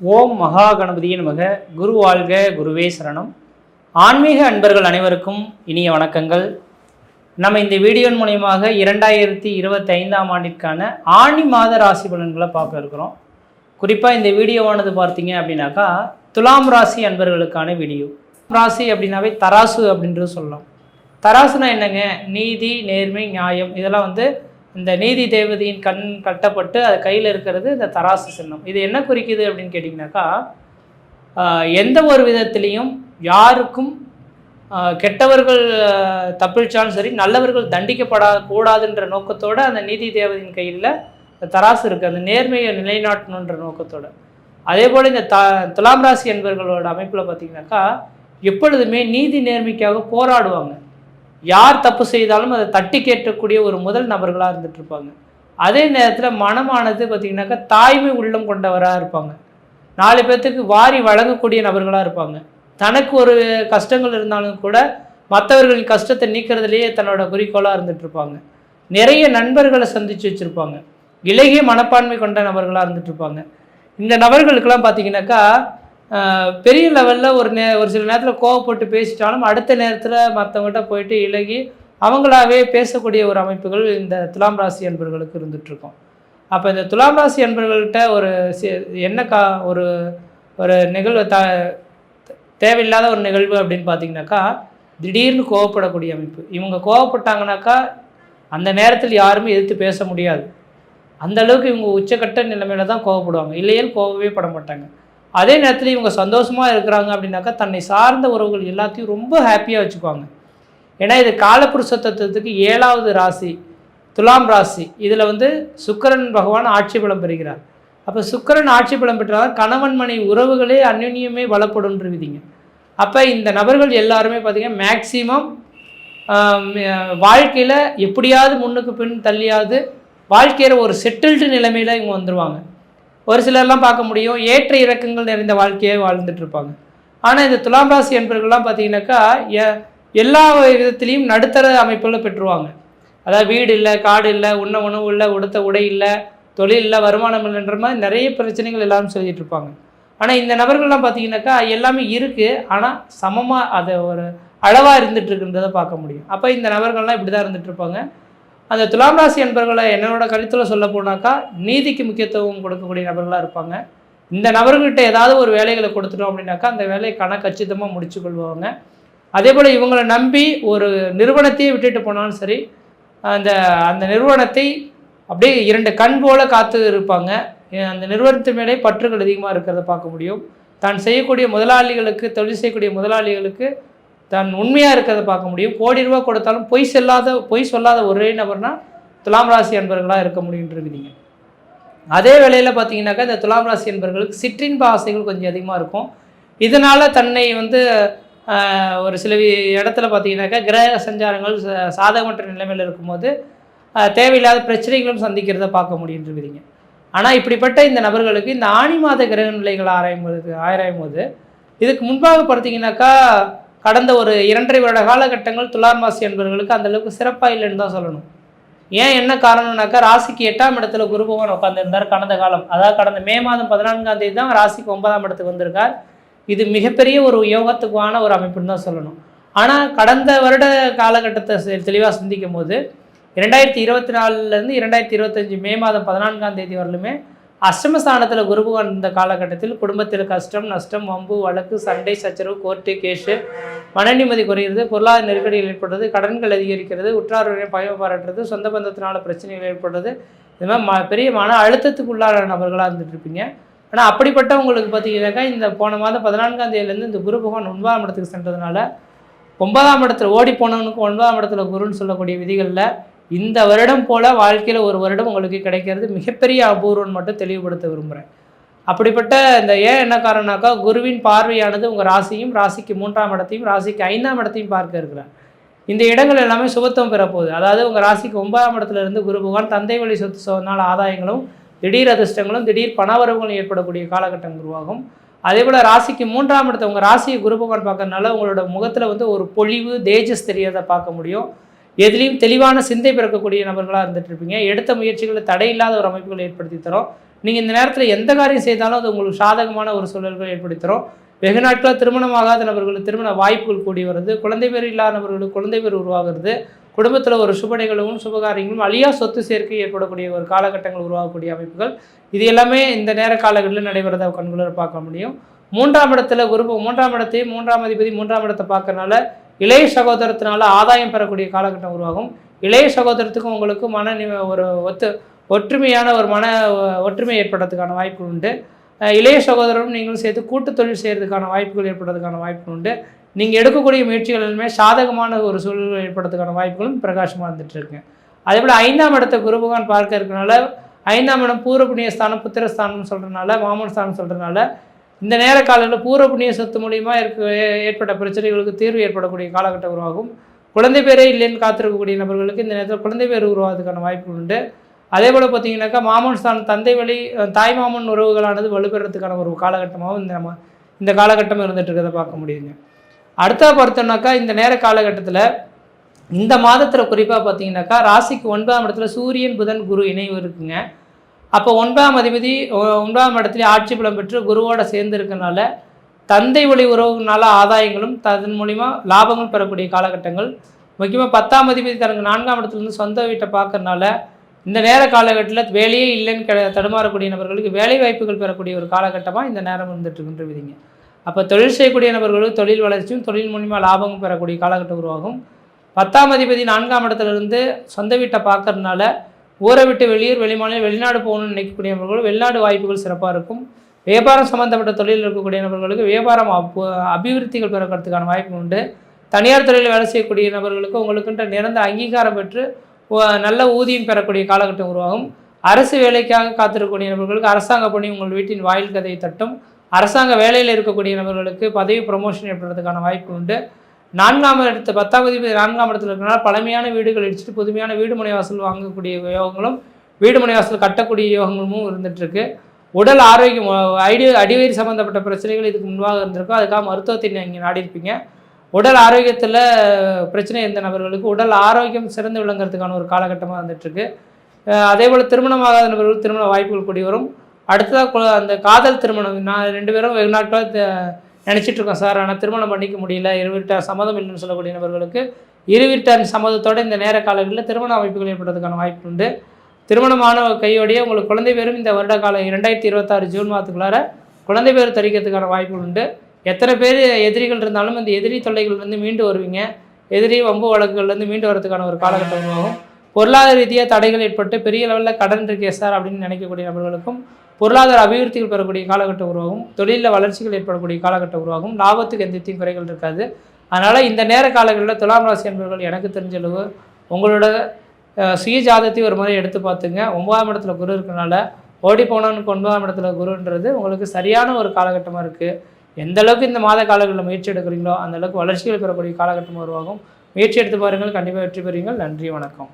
ஓம் மகா கணபதியின் மக குரு வாழ்க குருவே சரணம். ஆன்மீக அன்பர்கள் அனைவருக்கும் இனிய வணக்கங்கள். நம்ம இந்த வீடியோன் மூலயமாக இரண்டாயிரத்தி இருபத்தி ஐந்தாம் ஆண்டிற்கான ஆணி மாத ராசி பலன்களை பார்க்க இருக்கிறோம். குறிப்பாக இந்த வீடியோவானது பார்த்தீங்க அப்படின்னாக்கா துலாம் ராசி அன்பர்களுக்கான வீடியோ. ராசி அப்படின்னாவே தராசு அப்படின்றது சொல்லலாம். தராசுனா என்னங்க? நீதி நேர்மை நியாயம் இதெல்லாம் வந்து இந்த நீதி தேவதையின் கண் கட்டப்பட்டு அது கையில் இருக்கிறது இந்த தராசு சின்னம். இது என்ன குறிக்குது அப்படின்னு கேட்டிங்கனாக்கா எந்த ஒரு விதத்திலையும் யாருக்கும் கெட்டவர்கள் தப்பிச்சாலும் சரி நல்லவர்கள் தண்டிக்கப்படா கூடாதுன்ற நோக்கத்தோடு அந்த நீதி தேவதையின் கையில் தராசு இருக்குது அந்த நேர்மையை நிலைநாட்டணுன்ற நோக்கத்தோடு. அதே போல் இந்த த துலாம் ராசி என்பவர்களோட அமைப்பில் பார்த்திங்கனாக்கா எப்பொழுதுமே நீதி நேர்மைக்காக போராடுவாங்க. யார் தப்பு செய்தாலும் அதை தட்டி கேட்கக்கூடிய ஒரு முதல் நபர்களாக இருந்துட்டு இருப்பாங்க. அதே நேரத்தில் மனமானது பார்த்திங்கனாக்கா தாய்மை உள்ளம் கொண்டவராக இருப்பாங்க. நாலு பேர்த்துக்கு வாரி வழங்கக்கூடிய நபர்களாக இருப்பாங்க. தனக்கு ஒரு கஷ்டங்கள் இருந்தாலும் கூட மற்றவர்களின் கஷ்டத்தை நீக்கிறதுலேயே தன்னோட குறிக்கோளாக இருந்துட்டுருப்பாங்க நிறைய நண்பர்களை சந்தித்து வச்சுருப்பாங்க. இலகிய மனப்பான்மை கொண்ட நபர்களாக இருந்துட்டு இருப்பாங்க. இந்த நபர்களுக்கெல்லாம் பார்த்திங்கனாக்கா பெரிய லெவலில் ஒரு நே ஒரு சில நேரத்தில் கோவப்பட்டு பேசிட்டாலும் அடுத்த நேரத்தில் மற்றவங்ககிட்ட போயிட்டு இலகி அவங்களாவே பேசக்கூடிய ஒரு அமைப்புகள் இந்த துலாம் ராசி அன்பர்களுக்கு இருந்துகிட்ருக்கும் அப்போ இந்த துலாம் ராசி அன்பர்கள்ட்ட ஒரு என்ன கா ஒரு ஒரு நிகழ்வு த தேவையில்லாத ஒரு நிகழ்வு அப்படின்னு பார்த்தீங்கன்னாக்கா திடீர்னு கோவப்படக்கூடிய அமைப்பு. இவங்க கோவப்பட்டாங்கனாக்கா அந்த நேரத்தில் யாருமே எதிர்த்து பேச முடியாது. அந்த அளவுக்கு இவங்க உச்சக்கட்ட நிலைமையில தான் கோவப்படுவாங்க. இல்லையேல் கோவமே பட மாட்டாங்க. அதே நேரத்தில் இவங்க சந்தோஷமாக இருக்கிறாங்க அப்படின்னாக்கா தன்னை சார்ந்த உறவுகள் எல்லாத்தையும் ரொம்ப ஹாப்பியாக வச்சுக்குவாங்க. ஏன்னா இது காலப்புருஷ தத்துவத்துக்கு ஏழாவது ராசி துலாம் ராசி. இதில் வந்து சுக்கரன் பகவான் ஆட்சி பலம் பெறுகிறார். அப்போ சுக்கரன் ஆட்சி பலம் பெற்றால் கணவன் மனை உறவுகளே அந்யுன்யமே வளப்படும்ன்ற விதிங்க. அப்போ இந்த நபர்கள் எல்லாருமே பார்த்திங்கன்னா மேக்சிமம் வாழ்க்கையில் எப்படியாவது முன்னுக்கு பின் தள்ளியாவது வாழ்க்கையில் ஒரு செட்டில்டு நிலைமையில் இவங்க வந்துடுவாங்க ஒரு சிலர்லாம் பார்க்க முடியும். ஏற்ற இறக்கங்கள் நிறைந்த வாழ்க்கையே வாழ்ந்துட்டு இருப்பாங்க ஆனால் இந்த துலாம் ராசி என்பவர்கள்லாம் பார்த்தீங்கன்னாக்கா எல்லா விதத்திலையும் நடுத்தர அமைப்புகளை பெற்றுருவாங்க. அதாவது வீடு இல்லை காடு இல்லை உண்ண உணவு இல்லை உடுத்த உடை இல்லை தொழில் இல்லை வருமானம் இல்லைன்ற மாதிரி நிறைய பிரச்சனைகள் எல்லாரும் சொல்லிட்டு இருப்பாங்க ஆனால் இந்த நபர்கள்லாம் பார்த்தீங்கன்னாக்கா எல்லாமே இருக்குது ஆனால் சமமாக அதை ஒரு அளவாக இருந்துகிட்டு இருக்குன்றதை பார்க்க முடியும். அப்போ இந்த நபர்கள்லாம் இப்படி தான் இருந்துகிட்ருப்பாங்க அந்த துலாம் ராசி என்பர்களை என்னோட கருத்தில் சொல்ல போனாக்கா நீதிக்கு முக்கியத்துவம் கொடுக்கக்கூடிய நபர்களாக இருப்பாங்க. இந்த நபர்கிட்ட ஏதாவது ஒரு வேலைகளை கொடுத்துட்டோம் அப்படின்னாக்கா அந்த வேலையை கணக்கச்சிதமாக முடிச்சு கொள்வாங்க. அதே போல் இவங்களை நம்பி ஒரு நிறுவனத்தையே விட்டுட்டு போனாலும் சரி அந்த அந்த நிறுவனத்தை அப்படியே இரண்டு கண் போல் காத்து இருப்பாங்க. அந்த நிறுவனத்து மேலே பற்றுகள் அதிகமாக இருக்கிறத பார்க்க முடியும். தான் செய்யக்கூடிய முதலாளிகளுக்கு தொழில் செய்யக்கூடிய முதலாளிகளுக்கு தான் உண்மையாக இருக்கிறத பார்க்க முடியும். கோடி ரூபா கொடுத்தாலும் பொய் செல்லாத பொய் சொல்லாத ஒரே நபர்னா துலாம் ராசி அன்பர்களாக இருக்க முடியுன்றீங்க அதே வேளையில் பார்த்தீங்கன்னாக்கா இந்த துலாம் ராசி அன்பர்களுக்கு சிற்றின்ப ஆசைகள் கொஞ்சம் அதிகமாக இருக்கும். இதனால் தன்னை வந்து ஒரு சில இடத்துல பார்த்தீங்கன்னாக்கா கிரக சஞ்சாரங்கள் சாதகமற்ற நிலைமையில் இருக்கும்போது தேவையில்லாத பிரச்சனைகளும் சந்திக்கிறத பார்க்க முடியுன்றீங்க ஆனால் இப்படிப்பட்ட இந்த நபர்களுக்கு இந்த ஆணி மாத கிரக நிலைகள் ஆராயும் போது ஆராயும் போது இதுக்கு முன்பாக பார்த்தீங்கன்னாக்கா கடந்த ஒரு இரண்டரை வருட காலகட்டங்கள் துலார் மாசி என்பவர்களுக்கு அந்த அளவுக்கு சிறப்பாக இல்லைன்னு தான் சொல்லணும். ஏன் என்ன காரணம்னாக்கா ராசிக்கு எட்டாம் இடத்துல குரு பகவான் உட்காந்துருந்தார் கடந்த காலம். அதாவது கடந்த மே மாதம் பதினான்காம் தேதி தான் ராசிக்கு ஒன்பதாம் இடத்துக்கு வந்திருக்கார். இது மிகப்பெரிய ஒரு யோகத்துக்கான ஒரு அமைப்புன்னு தான் சொல்லணும். ஆனால் கடந்த வருட காலகட்டத்தை தெளிவாக சிந்திக்கும் போது இரண்டாயிரத்தி இருபத்தி நாலுலேருந்து இரண்டாயிரத்தி இருபத்தஞ்சி மே மாதம் பதினான்காம் தேதி வரலுமே அஷ்டமஸ்தானத்தில் குரு பகவான் இந்த காலகட்டத்தில் குடும்பத்தில் கஷ்டம் நஷ்டம் வம்பு வழக்கு சண்டை சச்சரவு கோர்ட்டு கேஷு மன நிம்மதி குறையிறது பொருளாதார நெருக்கடிகள் ஏற்படுறது கடன்கள் அதிகரிக்கிறது உற்றாருடைய பயம் பாராட்டுறது சொந்த பந்தத்தினால பிரச்சனைகள் ஏற்படுறது. இது மாதிரி ம பெரிய மன அழுத்தத்துக்கு உள்ளான நபர்களாக இருந்துட்டு இருப்பீங்க. ஆனால் அப்படிப்பட்டவங்களுக்கு பார்த்தீங்கன்னாக்கா இந்த போன மாதம் பதினான்காம் தேதியிலேருந்து இந்த குரு பகவான் ஒன்பதாம் இடத்துக்கு சென்றதுனால ஒன்பதாம் இடத்துல ஓடி போனவனுக்கு ஒன்பதாம் இடத்துல குருன்னு சொல்லக்கூடிய விதிகளில் இந்த வருடம் போல் வாழ்க்கையில் ஒரு வருடம் உங்களுக்கு கிடைக்கிறது மிகப்பெரிய அபூர்வம் மட்டும் தெளிவுபடுத்த விரும்புகிறேன் அப்படிப்பட்ட இந்த ஏன் என்ன காரணம்னாக்கா குருவின் பார்வையானது உங்கள் ராசியும் ராசிக்கு மூன்றாம் இடத்தையும் ராசிக்கு ஐந்தாம் இடத்தையும் பார்க்க இருக்கிறார். இந்த இடங்கள் எல்லாமே சுபத்துவம் பெறப்போகுது அதாவது உங்கள் ராசிக்கு ஒன்பதாம் இடத்துல இருந்து குரு பகவான் தந்தை வழி சொத்து சொன்னால் ஆதாயங்களும் திடீர் அதிர்ஷ்டங்களும் திடீர் பணவரவுகளும் ஏற்படக்கூடிய காலகட்டம் உருவாகும். அதே போல் ராசிக்கு மூன்றாம் இடத்தை உங்கள் ராசியை குரு பகவான் பார்க்கறதுனால உங்களோட முகத்தில் வந்து ஒரு பொழிவு தேஜஸ் தெரியாத பார்க்க முடியும். எதுலேயும் தெளிவான சிந்தை பிறக்கக்கூடிய நபர்களாக இருந்துட்டு இருப்பீங்க எடுத்த தடை தடையில்லாத ஒரு அமைப்புகளை ஏற்படுத்தி தரும். நீங்கள் இந்த நேரத்தில் எந்த காரியம் செய்தாலும் அது உங்களுக்கு சாதகமான ஒரு சூழல்களை ஏற்படுத்தி தரும். வெகு நாட்களாக திருமணமாகாத நபர்களுக்கு திருமண வாய்ப்புகள் கூடி வருது. குழந்தை பேர் இல்லாத நபர்களுக்கு குழந்தை பேர் உருவாகிறது. குடும்பத்தில் ஒரு சுப நிகழ்வும் சுபகாரியங்களும் அழியா சொத்து சேர்க்கை ஏற்படக்கூடிய ஒரு காலகட்டங்கள் உருவாகக்கூடிய அமைப்புகள். இது எல்லாமே இந்த நேர காலங்களில் நடைபெறதை கண்களில் பார்க்க முடியும். மூன்றாம் இடத்துல குரு மூன்றாம் இடத்தையும் மூன்றாம் அதிபதி மூன்றாம் இடத்தை பார்க்கறனால இளைய சகோதரத்தினால ஆதாயம் பெறக்கூடிய காலகட்டம் உருவாகும். இளைய சகோதரத்துக்கும் உங்களுக்கு மன நி- ஒரு ஒத்து ஒற்றுமையான ஒரு மன ஒற்றுமை ஏற்படுறதுக்கான வாய்ப்பு உண்டு. இளைய சகோதரரும் நீங்களும் சேர்த்து கூட்டு தொழில் செய்கிறதுக்கான வாய்ப்புகள் ஏற்படுறதுக்கான வாய்ப்பு உண்டு. நீங்கள் எடுக்கக்கூடிய முயற்சிகள் எல்லாமே சாதகமான ஒரு சூழல் ஏற்படுறதுக்கான வாய்ப்புகளும் பிரகாசமாக இருந்துட்டு அதே போல் ஐந்தாம் இடத்த குருபகவான் பார்க்க இருக்கிறனால ஐந்தாம் இடம் பூர்வ புண்ணியஸ்தானம் ஸ்தானம் புத்திரஸ்தானம் சொல்கிறனால மாமன் ஸ்தானம் சொல்கிறனால இந்த நேர காலங்களில் பூர்வ புண்ணிய சொத்து மூலியமா இருக்க ஏற்பட்ட பிரச்சனைகளுக்கு தீர்வு ஏற்படக்கூடிய காலகட்டம் உருவாகும். குழந்தை பேரே இல்லைன்னு காத்திருக்கக்கூடிய நபர்களுக்கு இந்த நேரத்தில் குழந்தை பேர் உருவாகிறதுக்கான வாய்ப்பு உண்டு. அதே போல் பார்த்தீங்கன்னாக்கா மாமன் ஸ்தானம் தந்தை வழி தாய் மாமன் உறவுகளானது வலுப்பெறதுக்கான ஒரு காலகட்டமாகவும் இந்த நம்ம இந்த காலகட்டம் இருந்துட்டு இருக்கிறத பார்க்க முடியுங்க. அடுத்தா பார்த்தோம்னாக்கா இந்த நேர காலகட்டத்தில் இந்த மாதத்தில் குறிப்பாக பார்த்தீங்கன்னாக்கா ராசிக்கு ஒன்பதாம் இடத்துல சூரியன் புதன் குரு இணைவு இருக்குங்க. அப்போ ஒன்பதாம் அதிபதி ஒன்பதாம் இடத்துல ஆட்சி பலம் பெற்று குருவோட சேர்ந்து இருக்கனால தந்தை வழி உறவுனால ஆதாயங்களும் அதன் மூலிமா லாபங்கள் பெறக்கூடிய காலகட்டங்கள். முக்கியமாக பத்தாம் அதிபதி தனக்கு நான்காம் இடத்துலேருந்து சொந்த வீட்டை பார்க்கறனால இந்த நேர காலகட்டத்தில் வேலையே இல்லைன்னு கிட தடுமாறக்கூடிய நபர்களுக்கு வேலை வாய்ப்புகள் பெறக்கூடிய ஒரு காலகட்டமாக இந்த நேரம் இருந்துட்டு இருக்குன்ற விதிங்க. அப்போ தொழில் செய்யக்கூடிய நபர்களுக்கு தொழில் வளர்ச்சியும் தொழில் மூலிமா லாபமும் பெறக்கூடிய காலகட்டம் உருவாகும். பத்தாம் அதிபதி நான்காம் இடத்துலேருந்து சொந்த வீட்டை பார்க்கறதுனால ஊரை விட்டு வெளியூர் வெளிமாநிலம் வெளிநாடு போகணும்னு நினைக்கக்கூடிய நபர்கள் வெளிநாடு வாய்ப்புகள் சிறப்பாக இருக்கும். வியாபாரம் சம்மந்தப்பட்ட தொழிலில் இருக்கக்கூடிய நபர்களுக்கு வியாபாரம் அப்- அபிவிருத்திகள் பெறக்கிறதுக்கான வாய்ப்பு உண்டு. தனியார் துறையில் வேலை செய்யக்கூடிய நபர்களுக்கு உங்களுக்குன்ற நிரந்தர அங்கீகாரம் பெற்று நல்ல ஊதியம் பெறக்கூடிய காலகட்டம் உருவாகும். அரசு வேலைக்காக காத்திருக்கக்கூடிய நபர்களுக்கு அரசாங்க பணி உங்கள் வீட்டின் வாயில் கதையை தட்டும். அரசாங்க வேலையில் இருக்கக்கூடிய நபர்களுக்கு பதவி ப்ரமோஷன் ஏற்படுறதுக்கான வாய்ப்பு உண்டு. நான்காம் இடத்து பத்தாம் அதிபதி நான்காம் இடத்துல இருக்கிறனால பழமையான வீடுகள் இடிச்சிட்டு புதுமையான வீடு முனைவாசல் வாங்கக்கூடிய யோகங்களும் வீடு முனைவாசல் கட்டக்கூடிய யோகங்களும் இருந்துட்டுருக்கு. உடல் ஆரோக்கியம் ஐடி அடி அடிவயிறு சம்மந்தப்பட்ட பிரச்சனைகள் இதுக்கு முன்பாக இருந்திருக்கும். அதுக்காக மருத்துவத்தை நீங்கள் நாடி இருப்பீங்க உடல் ஆரோக்கியத்தில் பிரச்சனை இருந்த நபர்களுக்கு உடல் ஆரோக்கியம் சிறந்து விளங்குறதுக்கான ஒரு காலகட்டமாக இருந்துகிட்ருக்கு அதே போல் திருமணமாகாத நபர்கள் திருமண வாய்ப்புகள் கூடி வரும் அடுத்ததாக அந்த காதல் திருமணம் நான் ரெண்டு பேரும் வெகு நாட்களாக நினச்சிட்ருக்கோம் சார். ஆனால் திருமணம் பண்ணிக்க முடியல. இருவிட்டார் சம்மதம் இல்லைன்னு சொல்லக்கூடிய நபர்களுக்கு இருவிட்டார் சம்மதத்தோட இந்த நேர காலங்களில் திருமண அமைப்புகள் ஏற்படுறதுக்கான வாய்ப்பு உண்டு. திருமணமான கையோடையே உங்களுக்கு குழந்தை பேரும் இந்த வருட காலம் இரண்டாயிரத்தி இருபத்தாறு ஜூன் மாதத்துக்குள்ளார குழந்தை பேர் தரிக்கிறதுக்கான வாய்ப்புகள் உண்டு. எத்தனை பேர் எதிரிகள் இருந்தாலும் இந்த எதிரி தொல்லைகள்லேருந்து மீண்டு வருவீங்க. எதிரி வம்பு வழக்குகள்லேருந்து மீண்டு வரதுக்கான ஒரு காலகட்டம் உருவாகும். பொருளாதார ரீதியாக தடைகள் ஏற்பட்டு பெரிய லெவலில் கடன் இருக்கே சார் அப்படின்னு நினைக்கக்கூடிய நபர்களுக்கும் பொருளாதார அபிவிருத்திகள் பெறக்கூடிய காலகட்டம் உருவாகும். தொழிலில் வளர்ச்சிகள் ஏற்படக்கூடிய காலகட்டம் உருவாகும். லாபத்துக்கு எந்த குறைகள் இருக்காது. அதனால் இந்த நேர காலங்களில் துலாம் ராசி என்பவர்கள் எனக்கு தெரிஞ்சளவு உங்களோட சுய ஜாதத்தை ஒரு முறை எடுத்து பார்த்துங்க. ஒன்பதாம் இடத்துல குரு இருக்கனால ஓடி போனவனுக்கு ஒன்பதாம் இடத்துல குருன்றது உங்களுக்கு சரியான ஒரு காலகட்டமாக இருக்குது எந்த அளவுக்கு இந்த மாத காலங்களில் முயற்சி எடுக்கிறீங்களோ அந்த அளவுக்கு வளர்ச்சிகள் பெறக்கூடிய காலகட்டம் உருவாகும். முயற்சி எடுத்து பாருங்கள். கண்டிப்பாக வெற்றி பெறுவீங்கள் நன்றி வணக்கம்.